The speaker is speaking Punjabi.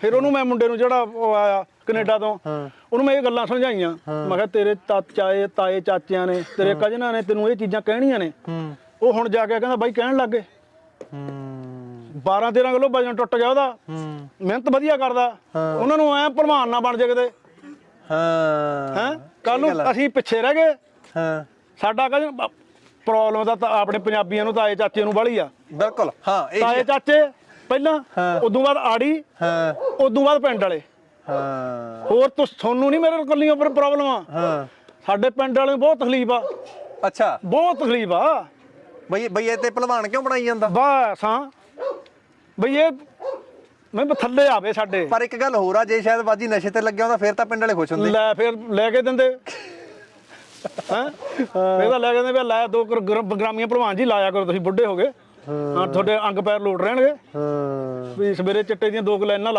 ਫਿਰ ਉਹਨੂੰ ਮੈਂ ਮੁੰਡੇ ਨੂੰ ਜਿਹੜਾ ਉਹ ਆਇਆ ਕੈਨੇਡਾ ਤੋਂ। ਉਹਨੂੰ ਮੈਂ ਇਹ ਗੱਲਾਂ ਸਮਝਾਈਆਂ। ਮੈਂ ਕਿਹਾ ਤੇਰੇ ਚਾਚੇ ਤਾਏ ਚਾਚਿਆਂ ਨੇ ਤੇਰੇ ਕਜਨਾਂ ਨੇ ਤੈਨੂੰ ਇਹ ਚੀਜ਼ਾਂ ਕਹਿਣੀਆਂ ਨੇ। ਉਹ ਹੁਣ ਜਾ ਕੇ ਕਹਿੰਦਾ ਬਾਈ ਕਹਿਣ ਲੱਗੇ ਹੂੰ। 12 13 ਕਿਲੋ ਵਜਨ ਟੁੱਟ ਗਿਆ ਉਹਦਾ। ਮਿਹਨਤ ਵਧੀਆ ਕਰਦਾ। ਉਹਨਾਂ ਨੂੰ ਐ ਭਲਵਾਨ ਨਾ ਬਣ ਜੇ ਕਿਤੇ। ਹਾਂ। ਹੈ? ਕੱਲ ਨੂੰ ਅਸੀਂ ਪਿੱਛੇ ਰਹਿ ਗਏ। ਹਾਂ। ਸਾਡਾ ਕਹਿੰਦੇ ਪ੍ਰੋਬਲਮ ਤਾਂ ਆਪਣੇ ਪੰਜਾਬੀਆਂ ਨੂੰ ਤਾਏ ਚਾਚੇ ਨੂੰ ਵਾਲੀ ਆ। ਬਿਲਕੁਲ। ਹਾਂ ਇਹ ਤਾਏ ਚਾਚੇ ਪਹਿਲਾਂ ਹਾਂ। ਉਦੋਂ ਬਾਅਦ ਆੜੀ ਹਾਂ। ਉਦੋਂ ਬਾਅਦ ਪਿੰਡ ਵਾਲੇ। ਹਾਂ। ਹੋਰ ਤੁਸ ਤੁਹਾਨੂੰ ਨਹੀਂ ਮੇਰੇ ਕੱਲੀਆਂ ਉੱਪਰ ਪ੍ਰੋਬਲਮ ਆ ਹਾਂ। ਸਾਡੇ ਪਿੰਡ ਵਾਲੇ ਨੂੰ ਬਹੁਤ ਤਕਲੀਫ ਆ। ਅੱਛਾ। ਬਹੁਤ ਤਕਲੀਫ ਆ। ਬਈ ਬਈ ਇਹ ਤੇ ਪਹਿਲਵਾਨ ਕਿਉਂ ਬਣਾਈ ਜਾਂਦਾ? ਬਸ ਹਾਂ। ਬਈ ਇਹ ਮੈਂ ਕਿਹਾ ਥੱਲੇ ਆਵੇ ਸਾਡੇ। ਪਰ ਇੱਕ ਗੱਲ ਹੋਰ ਆ ਜੇ ਸ਼ਾਇਦ ਬਾਜੀ ਨਸ਼ੇ ਤੇ ਲੱਗਿਆ ਹੁੰਦਾ ਫਿਰ ਤਾਂ ਪਿੰਡ ਵਾਲੇ ਖੁਸ਼ ਹੁੰਦੇ। ਲੈ ਫਿਰ ਲੈ ਕੇ ਦਿੰਦੇ। ਹਾਂ? ਇਹ ਤਾਂ ਲੈ ਕੇ ਦਿੰਦੇ ਵੀ ਲੈ ਦੋ ਗ੍ਰ- ਗ੍ਰਾਮੀਆਂ ਭਲਵਾਨ ਜੀ ਲਾਇਆ ਕਰੋ ਤੁਸੀਂ ਬੁੱਢੇ ਹੋ ਗਏ। ਹਾਂ ਤੁਹਾਡੇ ਅੰਗ ਪੈਰ ਲੋਟ ਰਹਿਣਗੇ। ਹਾਂ। ਵੀ ਸਵੇਰੇ ਚਿੱਟੇ ਦੀਆਂ ਦੋ ਕੁ ਲਾਈਨਾਂ ਲਾ